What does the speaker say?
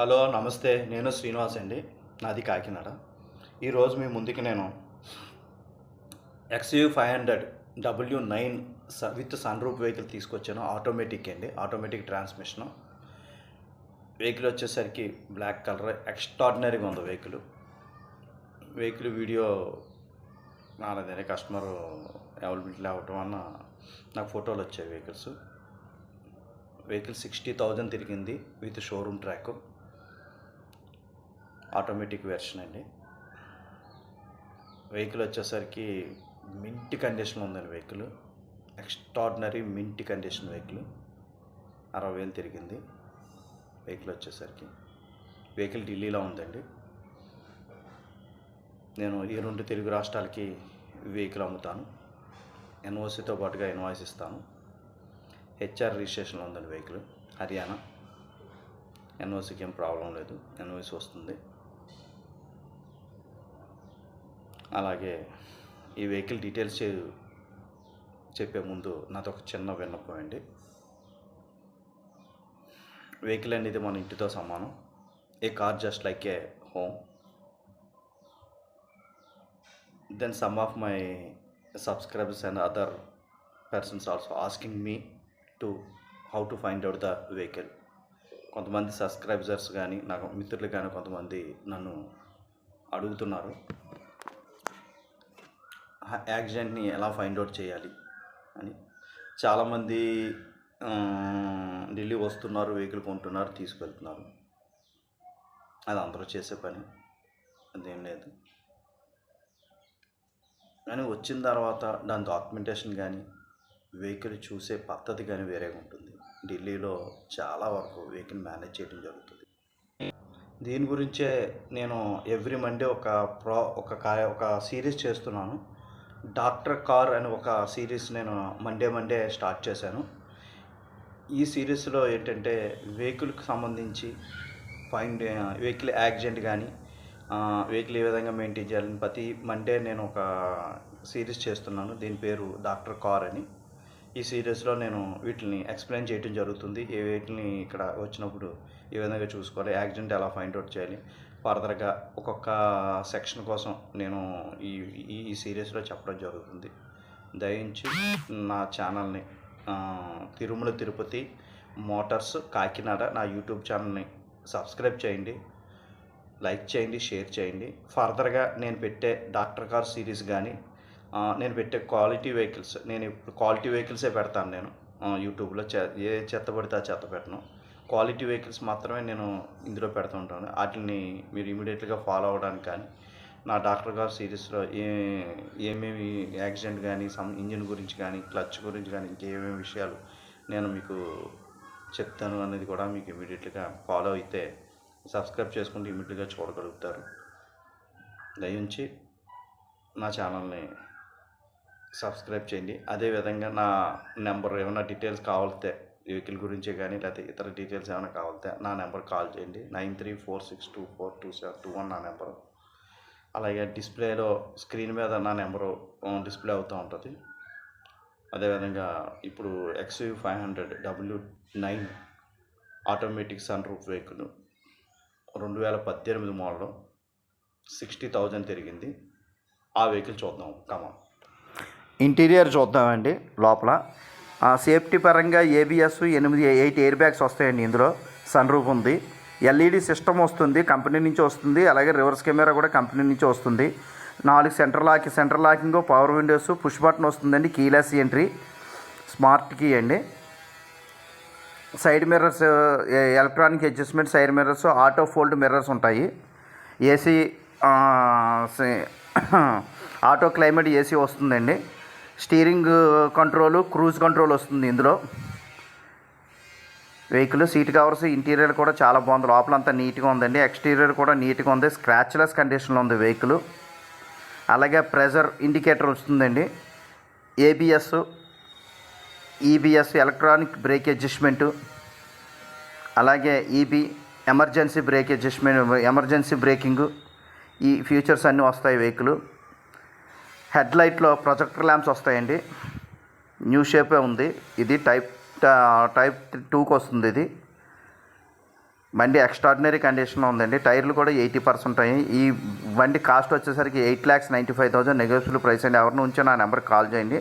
Hello నమస్తే. నేను శ్రీనివాస్ అండి. నాది కాకినాడ. ఈరోజు మీ ముందుకి నేను XUV five hundred W nine with sun roof vehicle తీసుకొచ్చాను. ఆటోమేటిక్ అండి. Automatic transmission. వెహికల్ వచ్చేసరికి బ్లాక్ కలర్ ఎక్స్ట్రాడినరీగా ఉంది వెహికల్. వెహికల్ వీడియో నాదే కస్టమర్ అవైలబిలిటీ అవ్వటం వలన నాకు ఫోటోలు వచ్చాయి వెహికల్స్. వెహికల్ సిక్స్టీ థౌజండ్ తిరిగింది with showroom track. Automatic version అండి. వెహికల్ వచ్చేసరికి మింట్ కండిషన్ ఉందండి vehicle. Extraordinary mint condition vehicle. అరవై వేలు తిరిగింది వెహికల్ వచ్చేసరికి. వెహికల్ ఢిల్లీలో ఉందండి. నేను ఈ రెండు తెలుగు రాష్ట్రాలకి వెహికల్ అమ్ముతాను. ఎన్ఓసితో పాటుగా ఇన్వాయిస్ ఇస్తాను. హెచ్ఆర్ రిజిస్ట్రేషన్లో ఉందండి వెహికల్. హర్యానా. ఎన్ఓసికి ఏం ప్రాబ్లం లేదు. ఎన్ఓసి వస్తుంది. అలాగే ఈ వెహికల్ డీటెయిల్స్ చెప్పే ముందు నాతో ఒక చిన్న విన్నపం అండి. వెహికల్ అనేది మన ఇంటితో సమానం. A car just like a home. Then some of my subscribers and other persons also asking me to how to find out the vehicle కొంతమంది సబ్స్క్రైబర్స్ కానీ నాకు మిత్రులు కానీ కొంతమంది నన్ను అడుగుతున్నారు. యాక్సిడెంట్ని ఎలా ఫైండ్ అవుట్ చేయాలి అని. చాలామంది ఢిల్లీ వస్తున్నారు వెహికల్ కొంటున్నారు తీసుకెళ్తున్నారు. అది అందరూ చేసే పని. అదేం లేదు. కానీ వచ్చిన తర్వాత దాని డాక్యుమెంటేషన్ కానీ వెహికల్ చూసే పద్ధతి కానీ వేరేగా ఉంటుంది. ఢిల్లీలో చాలా వరకు వెహికల్ మేనేజ్ చేయడం జరుగుతుంది. దీని గురించే నేను ఎవ్రీ మండే ఒక ప్రో ఒక కా ఒక సిరీస్ చేస్తున్నాను. డాక్టర్ కార్ అని ఒక సిరీస్ నేను మండే మండే స్టార్ట్ చేశాను. ఈ సిరీస్లో ఏంటంటే వెహికల్కి సంబంధించి ఫైండ్ వెహికల్ యాక్సిడెంట్ కానీ వెహికల్ ఏ విధంగా మెయింటైన్ చేయాలని ప్రతి మండే నేను ఒక సిరీస్ చేస్తున్నాను. దీని పేరు డాక్టర్ కార్ అని. ఈ సిరీస్లో నేను వీటిని ఎక్స్ప్లెయిన్ చేయడం జరుగుతుంది. ఏ వీటిని ఇక్కడ వచ్చినప్పుడు ఏ విధంగా చూసుకోవాలి యాక్సిడెంట్ ఎలా ఫైండ్ అవుట్ చేయాలి ఫర్దర్గా ఒక్కొక్క సెక్షన్ కోసం నేను ఈ ఈ సిరీస్లో చెప్పడం జరుగుతుంది. దయించి నా ఛానల్ని తిరుమల తిరుపతి మోటార్స్ కాకినాడ నా యూట్యూబ్ ఛానల్ని సబ్స్క్రైబ్ చేయండి లైక్ చేయండి షేర్ చేయండి. ఫర్దర్గా నేను పెట్టే డాక్టర్ కార్ సిరీస్ కానీ నేను పెట్టే క్వాలిటీ వెహికల్స్ నేను ఇప్పుడు క్వాలిటీ వెహికల్సే పెడతాను నేను యూట్యూబ్లో చె ఏ చెత్త పడితే ఆ చెత్త పెట్టను. క్వాలిటీ వెహికల్స్ మాత్రమే నేను ఇందులో పెడుతూ ఉంటాను. వాటిని మీరు ఇమీడియట్గా ఫాలో అవ్వడానికి కానీ నా డాక్టర్ గారు సిరీస్లో ఏ ఏమేమి యాక్సిడెంట్ కానీ సమ్ ఇంజిన్ గురించి కానీ క్లచ్ గురించి కానీ ఇంకేమేమి విషయాలు నేను మీకు చెప్తాను అనేది కూడా మీకు ఇమీడియట్గా ఫాలో అయితే సబ్స్క్రైబ్ చేసుకుంటే ఇమీడియట్గా చూడగలుగుతారు. దయించి నా ఛానల్ని సబ్స్క్రైబ్ చేయండి. అదేవిధంగా నా నెంబర్ ఏమైనా డీటెయిల్స్ కావాలితే వెహికల్ గురించే కానీ లేకపోతే ఇతర డీటెయిల్స్ ఏమైనా కావాలితే నా నెంబర్ కాల్ చేయండి. Nine three four six two four two seven two one నా నెంబరు. అలాగే డిస్ప్లేలో స్క్రీన్ మీద నా నెంబరు డిస్ప్లే అవుతూ ఉంటుంది. అదేవిధంగా ఇప్పుడు XUV five hundred W nine automatic sun roof vehicle రెండు వేల పద్దెనిమిది మోడల్ సిక్స్టీ థౌజండ్ తిరిగింది. ఆ వెహికల్ చూద్దాం. కమా ఇంటీరియర్ చూద్దామండి లోపల. సేఫ్టీ పరంగా ఏబిఎస్ ఎనిమిది ఎయిట్ ఎయిర్ బ్యాగ్స్ వస్తాయండి ఇందులో. సన్ రూఫ్ ఉంది. ఎల్ఈడి సిస్టమ్ వస్తుంది కంపెనీ నుంచి వస్తుంది. అలాగే రివర్స్ కెమెరా కూడా కంపెనీ నుంచి వస్తుంది. నాలుగు centre lock centre locking power windows push button వస్తుందండి కీలెస్ ఎంట్రీ స్మార్ట్ కీ అండి. Side mirrors electronic adjustment side mirrors auto fold mirrors ఉంటాయి. ఏసీ ఆటో క్లైమేట్ ఏసీ వస్తుందండి. స్టీరింగ్ కంట్రోలు క్రూజ్ కంట్రోల్ వస్తుంది ఇందులో. వెహికల్ సీట్ కవర్స్ ఇంటీరియర్ కూడా చాలా బాగుంది. లోపల అంతా నీట్గా ఉందండి. ఎక్స్టీరియర్ కూడా నీట్గా ఉంది. స్క్రాచ్లెస్ కండిషన్లో ఉంది వెహికల్. అలాగే ప్రెజర్ ఇండికేటర్ వస్తుందండి. ABS EBS electronic brake adjustment. అలాగే EB emergency brake adjustment emergency braking. ఈ ఫీచర్స్ అన్నీ వస్తాయి వెహికల్. హెడ్ లైట్లో ప్రొజెక్టర్ ల్యాంప్స్ వస్తాయండి. న్యూ షేపే ఉంది. ఇది టైప్ టైప్ టూకి వస్తుంది ఇది. బండి ఎక్స్ట్రాడినరీ కండిషన్లో ఉందండి. టైర్లు కూడా ఎయిటీ పర్సెంట్ ఉంటాయి ఈ బండి కాస్ట్ వచ్చేసరికి eight lakhs ninety five thousand. Negotiable price అండి. ఎవరిని ఉంచే నా నెంబర్కి కాల్ చేయండి.